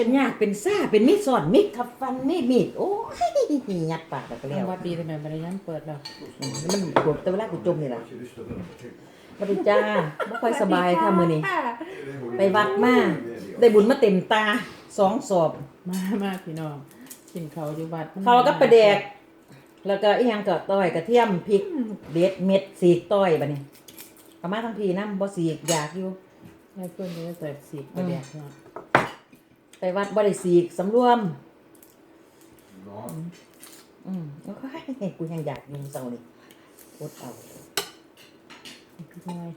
เป็นยากเป็นซ่าเป็นมีดสอนมีดขับฟันมีดมีดโอ้ยยัดปากแล้วก็สแล้ววัสดีทำไมบริยันเปิดแล้วอืมมันปวดแต่เวลากูจมนี่ล่ะบ่ได้จ้าบ่ค่อยสบายค่ะมื้อนี้ไปวัดมาได้บุญมาเต็มตาสองสอบมามาพี่น้องกินเขาวอยู่บัดเขาก็ประแดกแล้วก็อีหยังก็ต้อยกระเทียมพริกเด็ดเม็ดสีกต้อยบัดนี้เอามาทั้งพี่นำบ่สีกอยากอยู่ให้เพื่อนจะใส่สีกประแดกเนาะ ไปวัดบ่ได้สีกสำรวมอืมโอ้ยกูยังอยากอยิงเจ้านี่อดเอาพี่น้อย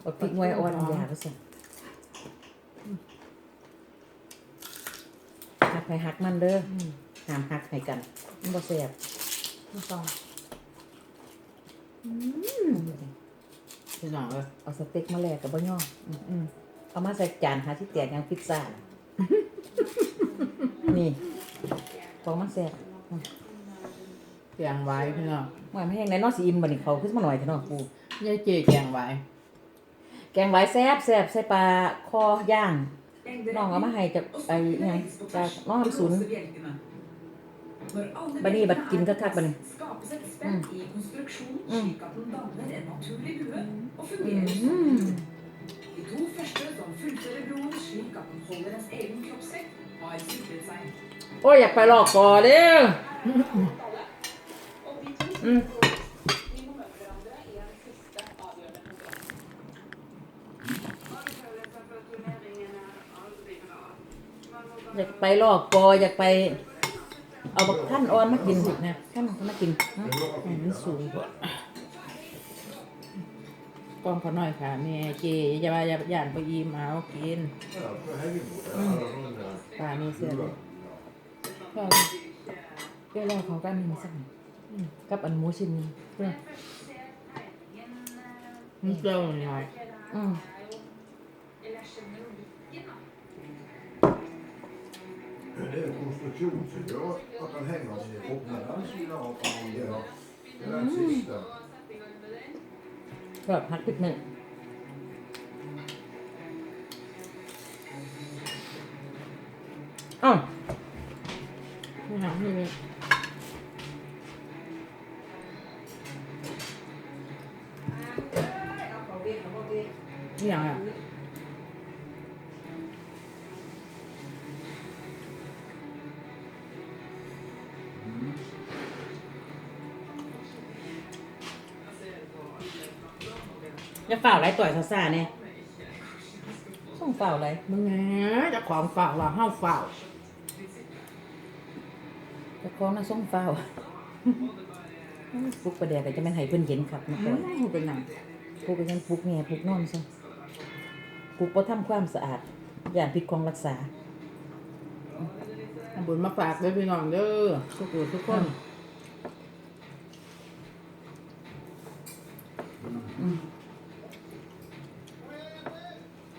เอาพริกงวยอ่อนอยากก็สั่นหักให้หักมันเด้ออืมห้ามหักให้กันมันบ่แซ่บไม่ต้องพี่น้องเออเอาสเต็กมาแลกกับบ่ย่ออืมอืมเอามาใส่จานหาที่แตกอยังพิซซ่าน่ะ นี่ของมันแซ่บแกงไว้พี่น้องว่าไม่แห้งไหนเนอสิอิ่มบัดนี้เขาขึ้นมาหน่อยเถอะเนาะกูยายเจแกงไว้แกงไว้แซ่บแซ่บใส่ปลาคอย่างน้องเอามาให้จากไอ้อิหยังจากน้องทำศูนย์บัดนี้บัดกินคักๆบัดนี้ Skapes et spenn i konstruksjonen Mm. slik at den danner en naturlig bue og อื fungerer som ม De to første som fullfører broen slik at den holder ens egen kroppsvekt, har sikret seg. โอ้ยอยากไปหลอกกอเด้อ Og de to อืม de må møte hverandre i en siste avgjørende konkurranse. อยากไปหลอกกออยากไป เอาบักท่านอ่อนมากินนะท่านมากินนะให้มันสูงกว่า กล้องเขาหน่อยค่ะแม่เจอย่าว่าอย่าย่านไปอีมเอากิน ปลานี่เสียเลยก็เปรี้ยวแล้วเขาก็มีมาสักหน่อยอืมกับอันหมูชิ้นหนึงเปรี้ยวมันเปรี้ยวหน่อยอืม ก็พักติดหนึ่งอ๋อ อย่าฝ่าไรต่อยซาซาเนี่ยส่งฝ่าไรมึงแหมเจะของฝ่าว่าห้าวฝ่าจะคล้องนะส่งฝ่าปลุกประเดี๋ยวก็จะไม่ให้เพิ่นเห็นครับนะอืก่อนมเป็นหนังปลุกไปยังปลุกแง่ปลุกนอนซะปลุกบ่ทำความสะอาดย่านผิดของรักษาทำบุญมาฝากด้วยพี่น้องเด้อทุกคนทุกคน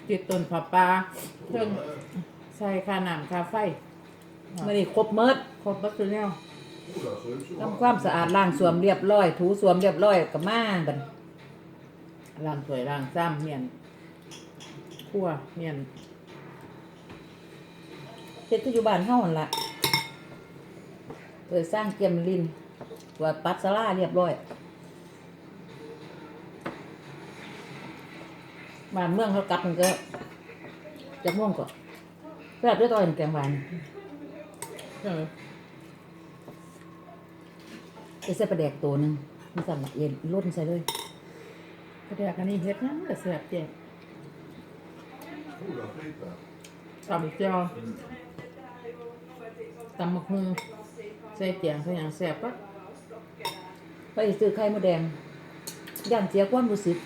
จิตต้นผับปลาเครื่องใส่ค่าน้ำค่าไฟมื่อนี้ครบเมิดครบบัตรแนวทำความสะอาดล้างสวมเรียบร้อย ถูสวมเรียบร้อยกับมาบัดล้างสวยล้างซ้ำเมียนคั่วเมียนเฮ็ดคืออยู่บ้านเฮาหั่นล่ะเปิดสร้างเกียมลินตัวปัดสลาเรียบร้อย บ้านเมืองเขากลับมันก็จะม่วงก่อนแซ่บด้วยตอนแกงหวานเออจะใส่ปลาแดกตัวหนึงมันสั่นละเย็นลดใส่เลยกระเดียกอันนี้เฮ็ดนั่นก็เสียบเจ็บ Hvordan flyter? ตำเจียวตำมะฮุงใส่เจียงใส่หยังแซ่บปะไปซื้อไข่มดแดงย่านเสียความรู้สึก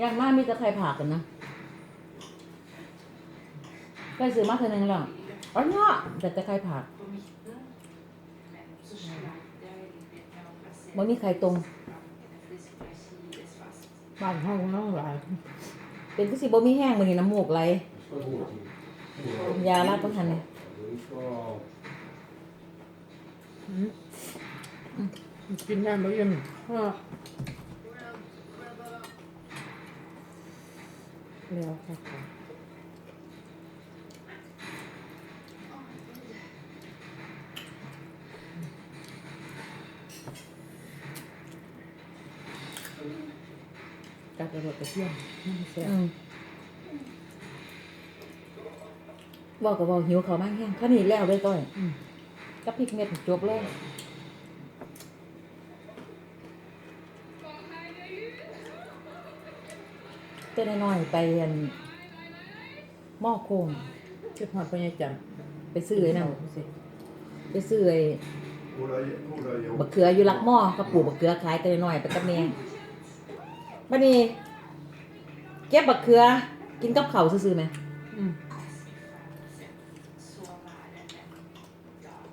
ย่างมากมีแต่ไข่ผักกันนะไปซื้อมาเท่านึงแล้วอ๋อเนาะแต่แต่ไข่ผักมันมีไข่ตรงบ้านห้องน้องหลายเป็นก็สิบ่มีแห้งมันนี่น้ำมูกไหลยาลาดประทันเนี่ยกินได้ไหมยังพ่อ แล้วค่ะกัดกระโดดกระเทียมน้ำแซ่บอืมบอกกับบอกหิวเขามากแห้งถ้านี่แล้วเลยก้อยอืมกับพริกเม็ดจบเลย ต้นน้อยๆไปอันหม้อโคงเช็ดหอดไปยังจันไปซื้อไอ้นั่นสิไปซื้อไอ้ Goda, goda jobb. บักเขืออยู่ลักหม้อเขาปลูกบักเขือขายเต้นน้อยๆไปกับแม่บัดนี้เก็บบักเขือ กินกับข้าวซื่อๆไหมอืม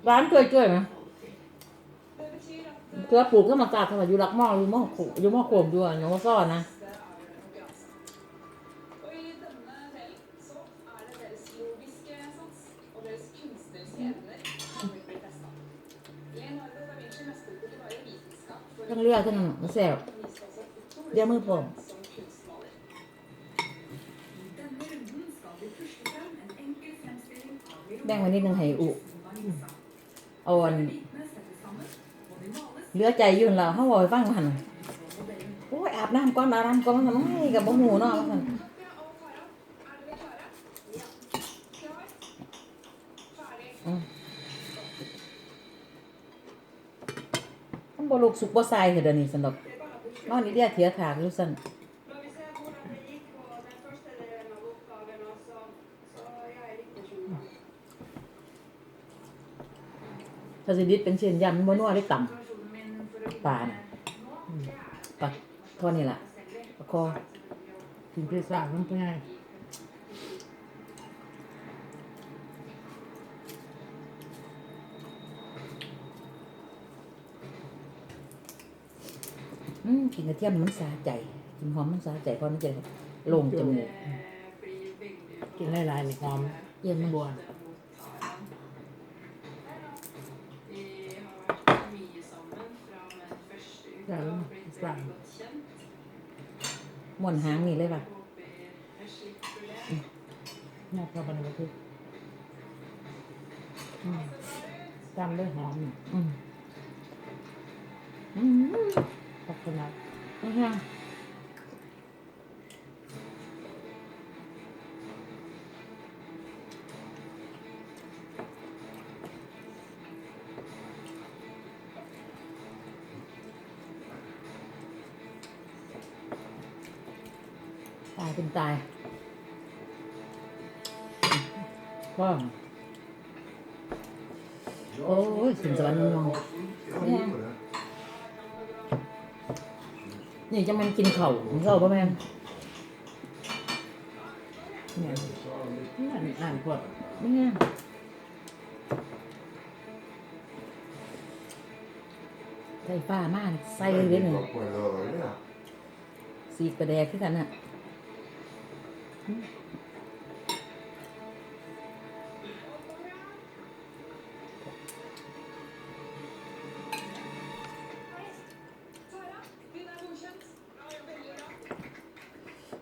ร้านช่วยๆไหมเขือปลูกก็มากาดทำไมอยู่ลักหม้ออยู่หม้อโขอยู่หม้อโขมอยู่อะหนูว่าซ่อนนะ ทั้งเลือดทั้งแสบเดี๋ยวมือผมแบ่งไวันนี้หนึ่งให้อุอ่อนเหลือใจยืนเราเขาบอกฟังมันโอ้ยอาบน้ำก้อนอาบน้ำก้อนมันกับบ่หูเนาะว่าซั่น Katja og Tara, er dere klare? Ja. Klar. Ferdig. มัน บ่ลูกสุกบ่ทรายเฮ็ดอันนี้ซั่นดอนอนนี่เรียกเถียถากอยู่ซั่นถ้าสิดิดเป็นเชียนยำบ่นัวได้ต่ำปลาน่ะปลาทอนี่ล่ะปลาคอกินพิซซ่ามันเป็นไง อืมกินกระเทียมมันสาใจกินหอมมันสาใจเพราะมันจะโล่งจมูกกินหลายๆนี่หอมเยี่ยมมันบัว Vi har vært mye sammen fra og med den første uka Ja, og blitt bra. veldig godt kjent. ม่วนหางนี่เลยป่ะ Håper jeg slipper det. น่าพอบันทึกอืมตามด้วยหอมนี่อืม ขอบคุณนะอืมตายเป็นตายก็ Oj, sin så var det någon. Jag นี่จะมันกินเข่าวกินเข่าวป่ะแม่งเนี่ยนี่อ่านอ่านพวกเนี่ยใส่ฟ้ามากใส่เลยเด้อหนึ่ง På en lördag, ja. สีกระแดกขึ้นกันน่ะ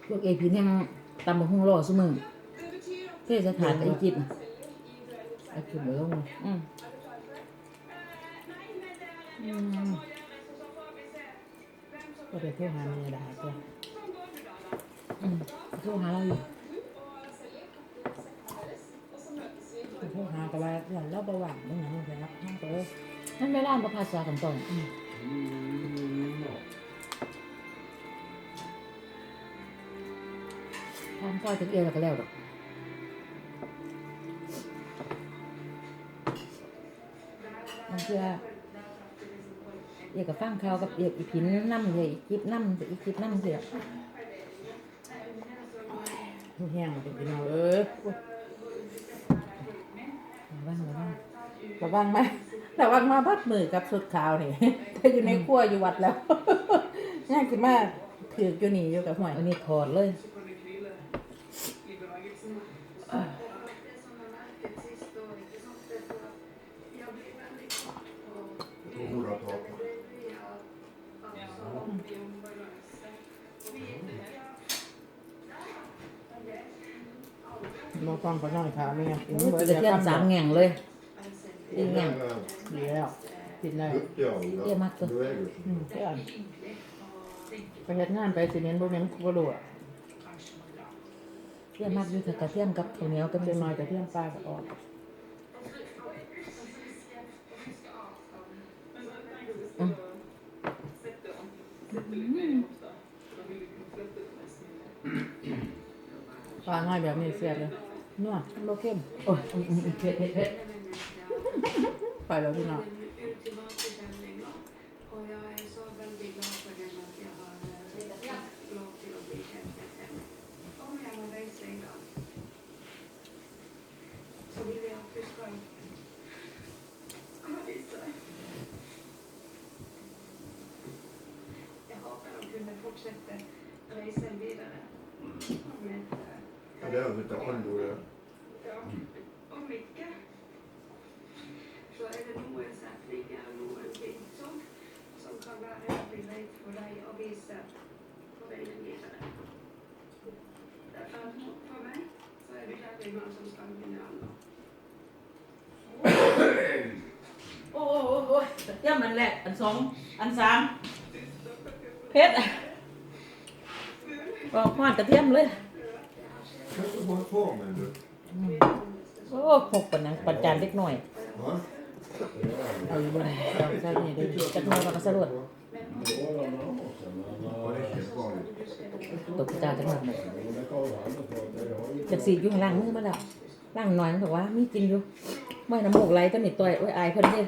พวกเอพีเนี่ยตำบักหุ่งรอซุมือ Det betyr at เทศถานกับอีจิปต์น่ะ selv i duell ไอ้กินเหลืองอืม Eh, Nei, men det er en del som må gjøres, og så får vi se hvem som ก็ไปเที่ยวหาเมียได้ก็ Sånn går det da, da. อืมโทรหาเราอยู่ du og Selje pakker sekkene deres, og så møtes vi ไปเที่ยวหาก็ว่าอย่างเราประวัติไม่อย่างนี้นะครับห้องก็เลยนั่นไม่ล่ามประภาษากันตอน ทานข้าวจักเอียวแล้วก็แล้วดอกมันเพื่อเอียกับฟังขาวกับเอียกอีพินน้ำเลยอีคลิปน้ำอีคลิปน้ำเสียแห้งเป็นพี่น้องเอ้ยว่างว่างระวังไหมระวังมาพัดมือกับสุดขาวนี่ถ้าอยู่ในครัวอยู่วัดแล้วย่างกินมากถืออยู่นี่อยู่กับห่วยอันนี้ถอดเลย Det som er merket sist år, ikke sant, det er for at de har blitt veldig kort på Jag tror hon har tapat. det vi har hatt, så- vi om balanse. Vi- ja. มาฟังก็น้อยขาแม่กินโอ้ยเบิดกระเทียมสามแง่งเลยอีกแง่งดีแล้วกินได้ Duktiga Det är Marco. du äger อืมเพื่อนไปเฮ็ดงานไปสิเน้นบ่แม่นบ่รู้อะเทียมมากอยู่แต่กระเทียมกับข้าวเหนียวก็ก็เป็จะนน้อยแต่เที่ยงปลาก็ออกปลาง่ายแบบนี้เสียบเลย นัว โลเข้มโอ้ยอืมอืมอืมเผ็ดเผ็ดเผ็ด ไปแล้วพี่น้อง Ultimatbedömning då. Och jag är så väldigt glad för den att jag har eh, lov till att bli känd med henne. Om jag har dig sedan så vill jag att du ska ska visa. Jag hoppas att de kunde fortsätta resan vidare. Med, eh, Ja, det är lite annorlunda. Ja, och mycket. Så är det nog en sättning eller någonting som, som kan vara relativt lätt för dig att visa på vägen vidare. Därför att för mig så är det verkligen någon som ska vinna andra. โอ้โหโอ้โหกระเทียมอันแรกอันสองอันสามเผ็ดก็ควานกระเทียมเลย Kan du hålla på med du? โอ้หกปันนังปันจานเล็กหน่อย Ja? เอาอยู่บนเราใส่นี่ได้ดีจักหน่อยก็สรุป Ja, det är helt vanligt. ตกจานจังหวะจากสีอยู่ข้างล่างมือมาแล้วล่างหน่อยมันบอกว่ามีกินอยู่ไม่น้ำมูกไหลต้นนิดต่อยโอ้ยอายเพิ่นเด้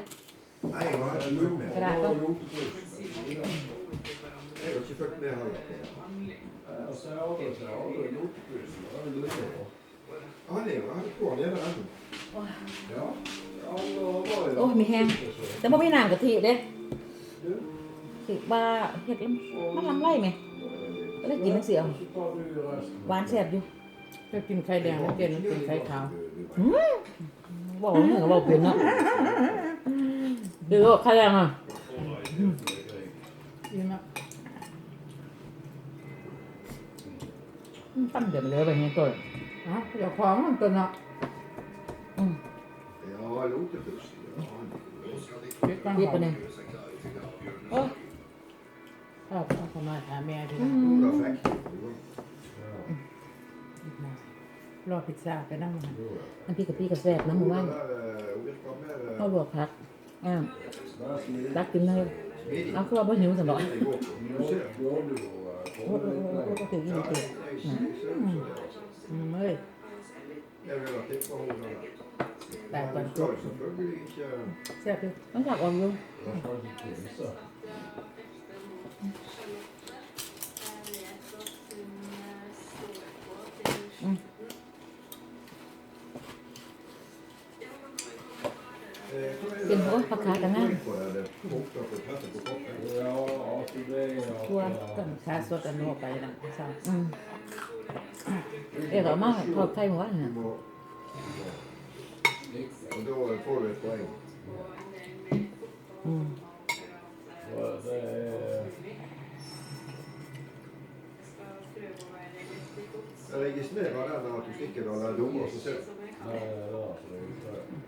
Nej, jag har inte gjort กระ det. ดาษก็ Jag har inte följt med heller. Ja, det är han kvar nere ännu. โอ้ยมีแห้ง แต่บ่มีน้ำกะทิเด้สิว่าเฮ็ดแล้วมันลำไรไหมก็เลยกินจังซี่เอาหวานแซ่บอยู่จะกินไข่แดงแล้วเกนกินไข่ขาวบอกเหมือนกับบอกเป็นเนาะดูใครยังอะดีมาก ตั้งเดี๋ยวไปเลยไปเงี้ยตัวอ๋อเดี๋ยวของมันตัวเนาะ Ja, Lotebuss. Ja, เก็บกันรีบขไปเลยโอ้ยชอบเอาเข้ามาหาแม่พี่อืน้องม Goda fläktar. รอพิซซ่าไปนั่งมันอันพี่กับพี่กับแซ่บนะหมู่บ้าน Virka mer ข้าวลวกผักอ่ารักกินเลย smidigt. เอาคือว่าบ่หิวสำหรับ Det går på. Du ser. โอ้โอ้โอ้โอ้ก็ถือกิน Ja, เก่ง det ser ut så. อืมเอ้ย Det är relativt vanligt. Där på Men en du ska ju selvfølgelig ikke แซ่บอยู่ต้องจับออกอยู่ Eh, Din hår har kakan här. På det, det kokar på tvätten på koppen. ทัวต้นขาสดอันนัวไ Saswatan huwa pale na sawa. Eva mama kwa time one. Og da får du et poeng. Mm. Det er Jeg registrerer den at du stikker den der dumme, og så ser du. Nei, det er det.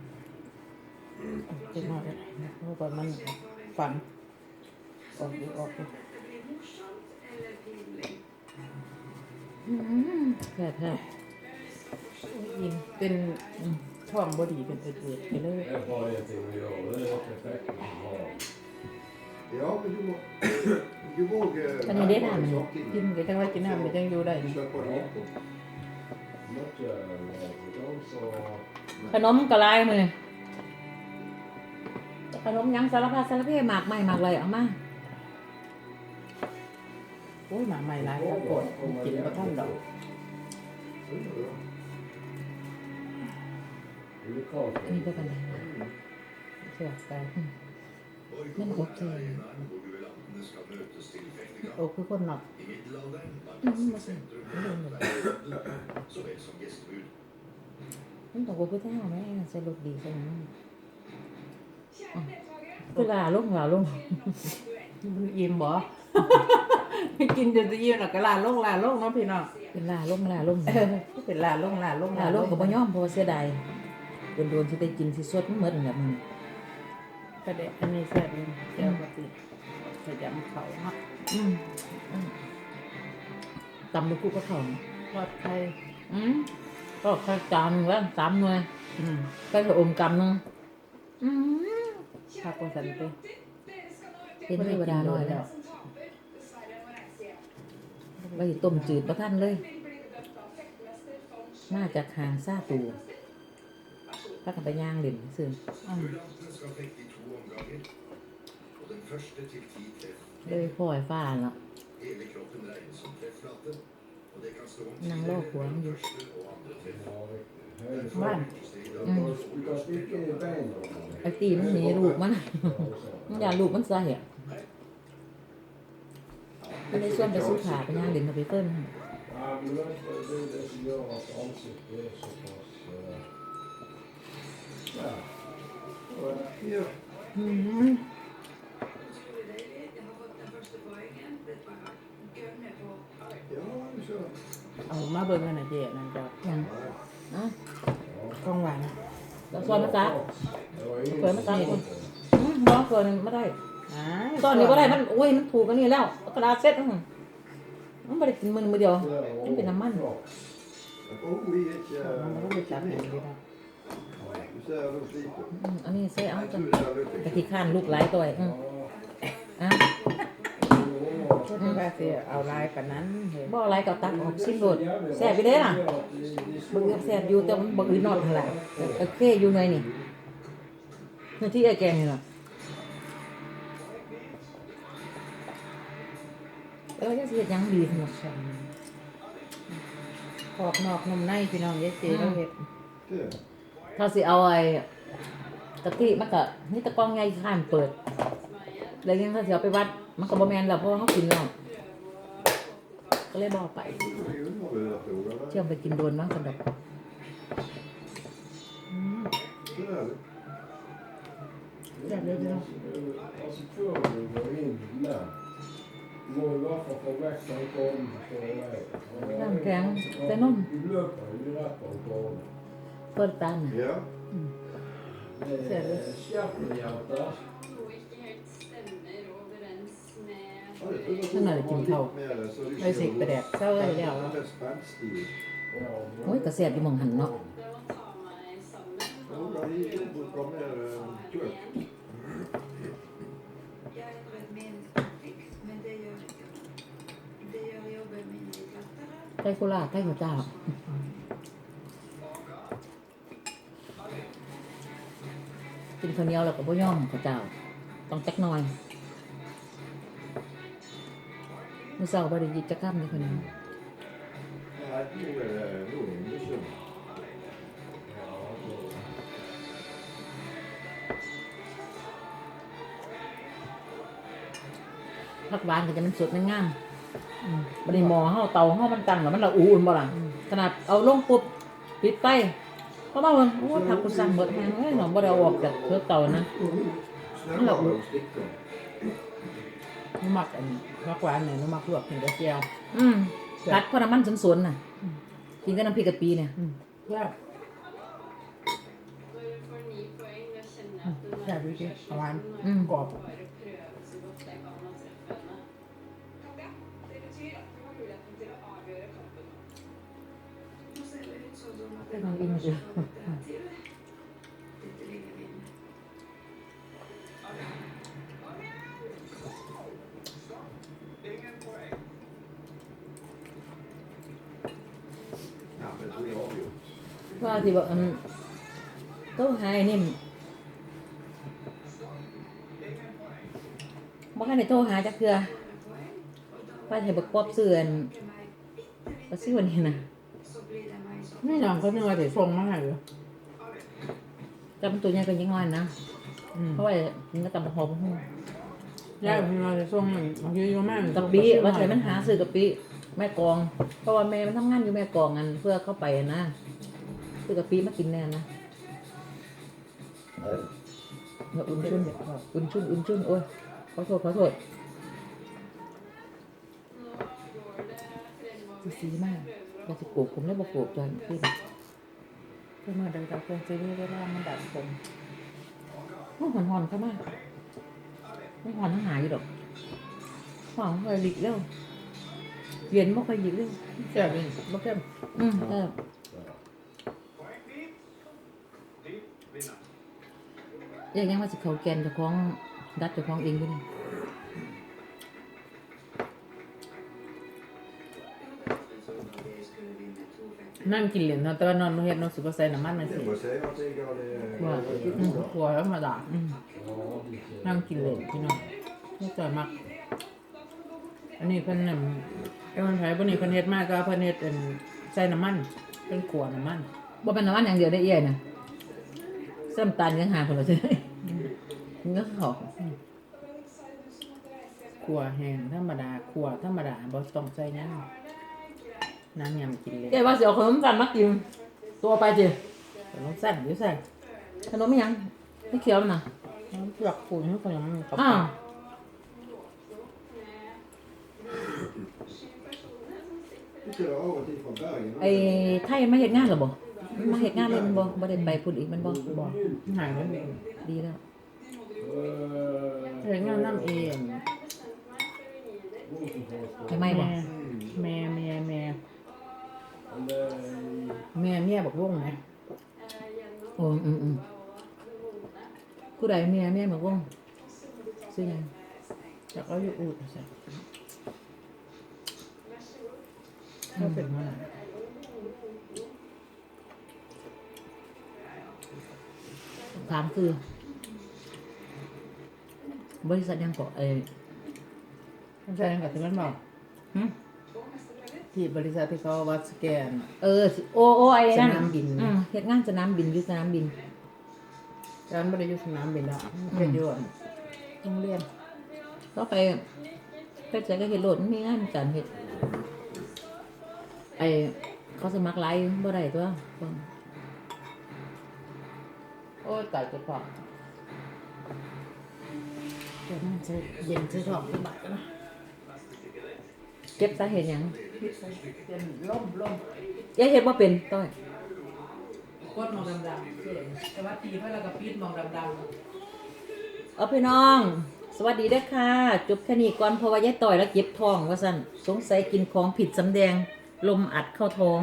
เจ็บมากเลยเพราะว่ามันฝันออกอยู่ออกอยู่อืมแซ่แซ่บยิงเป็นช่องบอดีเป็นเอ็ดๆไปเลย Ja, men du må... Du vågar... Kan ni det där med? กินก็จังว่ากินน้ำก็จังอยู่ได้ Du släpper det bakom. ขนมกระลายมือ ขนมยังสารพัดสารเพหมากใหม่หมากเลยเอามาโอ้ยหมาใหม่ร้ายก็โกรธกินก็ท่านดอกอันนี้ก็กันได้เสียใจมันโอเคโอ้คือคนหนอกอืมมาสิไม่โดนเลยมันต้องกูไปเท่าไหมสรุปดีใช่ไหม คือลาลงลาลงมันอิ่มบ่กินจนจะยิ้มหรอกก็ลาลงลาลงเนาะพี่น้องเป็นลาลงลาลงเออเป็นลาลงลาลงลาลงก็บ่ยอมเพราะว่าเสียดายโดนๆสิได้กินสิสดมันหมดนั่นแหละมึงก็ได้อันนี้แซ่บเลยเจ้าปกติขยำเขาเนาะอืมอืมตำลูกกุ๊กก็เข้าทอดไข่อืมก็แค่จานหนึงแล้วสามหน่วยอืมก็จะอมกำหนึงอืม ผักกว่าสันเต้เป็นเทวดาน้อยแล้ว som taper, dessverre, må reise hjem. ว่าสิต้มจืดประทันเลย Vil bli bedømt av fektemester von มาจากหางซาตูถ้ากันไปย่างเล่นซื่ออืม Brillantene skal fekte i to omganger. Og den første til ti treff. เลยพ่อยฟ้าเนาะ Hele kroppen regnes som trefflate. Og det kan stå om Nàng tidligere lå på ham, jo. første og andre treff. Vann. Mm. ไอ้ตีมันหนีลูกมันมันอย่าลูกมันใส่อะก็เลยชวนไปสู้ขาไปย่างเล่นกับไปเปิ้ล Ja, men det är det är det som gör att ansiktet är så pass... eh, Ja. Ja. Mm. Utrolig deilig. Jeg har fått den første poengen. Det er bare gønne på. Ja, du ser. เอามาเบิ่งกันหน่อยเจ๊นั่นจ้ะยังอะของหวานแล้วซ้อนมาซัก Det var ingen Får jag med som tanke? såg det. อืมน้องเกินไม่ได้อ่าตอนนี้ก็ได้มันโอ้ยมันถูกกันนี่แล้วเอากระดาษเซ็ตอื้อหือมันไม่ได้กินมือมือเดียว Det var Det blir en mann. klart. Oh, vi er ikke มันก็ไปจับเห็นดีนะ Du ser de sliter. อืมอันนี้ใส่เอา Jeg จ้ะ tror det er litt กะทิข้านลูกหลายตัวอืมอะ ก็ที่ว่าสิเอาลายปานนั้นเห็นบ่อะไรกับตักออกสิ้นโดดแซ่บไปเด้ล่ะบ่อื่นแซ่บอยู่แต่มันบ่อื่นนอดหั่นล่โอเคอยู่หน่อยนี่นี่ที่ไอ้แกงนี่ล่ะแล้วจะเฮ็ดหยังดีสนุกขอบนอกนมในพี่น้องเยเจ๊เราเห็ดถ้าสิเอาไอ้กะทิมันก็นี่ตะกร้องใหญ่ข้านเปิด แล้วยังถ้าสิเอาไปวัด มันก็บ่แม่นแล้วเพราะว่าเฮากินแล้วก็เลยบ่เอาไป Vi undervurderer det, eller? เชื่อมไปกินโดนมากกันดอก Det er det. แซ่บเลยพี่น้อง Alltså før vi går in där, må i hvert fall få vekk den kornen på vei. น้ำแข็งแต่นม Vi løper jo rett på kornen. เปิดตาน่ะ Ja. Det er skjerpenhjelper. Noe ikke นั่นนน่ะกินข้าวไปสิกไปแดกเศร้าเลยแล้วโอ้ยกระเสียดอยู่มองหันเนาะไต้กุลาไต้หัวเจ้ากินข้าวเหนียวแล้วก็บ่ย่อมข้าวเจ้า ต้องจักหน่อย มื้อเช้าบ่ได้หยิบจักคำเลยคนนี้ Nei, nå er det nå er det mye. ผักหวานก็จะมันสดมันงามบัดนี้หม้อเฮาเตาเฮามันตั้งแล้วมันละอูอุ่นบ่ล่ะขนาดเอาลงปุ๊บปิดไปเพราะว่ามันโอ้ยผักกูสั่งเบิดแฮงเอ้ยหนอบ่ได้เอาออกจากเทือกเตานะ Snøller og stikker. นุ่มมักอัน มักหวานเนี่ยนุ่มมักลวกกินกับเจียวอืมผัดเพราะน้ำมันสนๆน่ะกินกับน้ำพริกกะปิเนี่ยอืมแซ่บ Når du får ni poeng ved å kjenne at du Ja, det er ikke slutten, varm. og Mm. Godt. bare prøve ว่าที่บอกอืมโต๊ะหายนี่บ่คันได้โทรหาจักเทื่อว่าให้บักปอบซื้ออัน Til meg bitte บ่ซื้อวันนี้น่ะ så blir det meg som นี่น้องก็นึกว่าจะส่งมาให้อยู่จำตัวใหญ่ก็ยังน้อยนะอืมเพราะว่ากินก็ตำบักหอมหุ้ยายพี่ว่าจะส่งมันบางทีก็แม่กะปิว่าใส่มันหาซื้อกะปิ แม่กอง เพราะว่าแม่มันทำงานอยู่แม่กองอันเพื่อเข้าไปอะนะซื้อกะปิมากินแน่นะเดี๋ยวอุ่นชุ่นอุ่นชุ่นอุ่นชุ่นโอ้ยขอโทษขอโทษ Nå สีสีมากเราจะปลูกผมแล้วบ่ปลูกจอยขึ้นเพื่อมาเดินตาเพื่อนซีรีส์เวลามันดัดผมมันหอนหอนๆเข้ามามันหอนทั้งหายอยู่ดอกหอนเคยหลีกเร็ว เย็นบ่ค่อยหลีกเร็วแซ่บเลยบ่เข้มอืมเออยังยังว่าสิเขาแกนเจะคล้าของดัดเจะคล้าของเองด้วยนี่นั่งกินเหรียญเนาะแต่ว่านอนบ่เฮ็ดเนาะสิบ่ใส่น้ำมันนั่นสิ Jag bara säger att jag har det... ว่าอืมกลัวธรรมดาอืม Ja, det ser นั่งกินเหรียญพี่น้องนี่จ่อยมาก อันนี้เพิ่นน่ะไอ้คนไทยบ่นี่เพิ่นเฮ็ดมากก็เพิ่นเฮ็ดเป็นใส่น้ำมันเป็นขัวน้ำมันบ่เป็นน้ำมันอย่างเดียวได้เอี้ยนะเส้นตาลยังหาคนละใช่ไหมมันก็เขาขัวแห้งธรรมดาขัวธรรมดาบ่ต้องใส่น้ำน้ำยำกินเลยเอ้ว่าสิเอาขนมสันมากินตัวไปจิแต่ต้องสั่นอยู่ใส่ขนมไม่ยังไม่เคี้ยวมันนะน้ำเปลือกปูนให้คนยังกับอ้าว Du kör av och till från bergen. ไอ้ไทยมาเฮ็ดงานเหรอบ่มันมาเฮ็ดงานเลยมันบ่บ่ได้ไปพุ่นอีกมันบ่บ่หายแล้วดีแล้วเฮ็ดงานน้ำเองไม่ไหม่บ่แม่แม่แม่ Eller แม่เมียบอกวงไหมโอ้อืมอืมผู้ใดเมียเมียบอกว่าซื้อหยังจากเอาอยู่อูดใส่ก็เป็นมาหน่อยถามคือ บริษัทยังเกาะเอ้ยไม่ใช่กับที่มันบอกหึที่บริษัทที่เขาวัดสแกนเออสิโอโอไอ้นั่นสนามบินอืมเฮ็ดงานสนามบินอยู่สนามบิน ร้านบริยุทธ์สนามบินแล้วเป็นอยวนโรงเรียนก็ไปไปใส่ก็เฮ็ดโหลดมันมีงานการเฮ็ด ไอ้เขาสมัครไลน์บ่ได้ตัวโอ้ยตายจะพอเดี๋ยวมันจะเย็นจะถอดขึ้นมากันนะเก็บสาเหตุหยังเป็นล่มล่มยายเฮ็ดบ่เป็นต้อยกดมองดำๆเจ๋งแต่ว่าตีเพื่อเราก็ปิดมองดำเอาพี่น้อง สวัสดีเด้อค่ะ จบแค่นี้ก่อนเพราะว่ายายต่อยแล้วเจ็บท้องว่าซั่นสงสัยกินของผิดสำแดง ลมอัดเข้าท้อง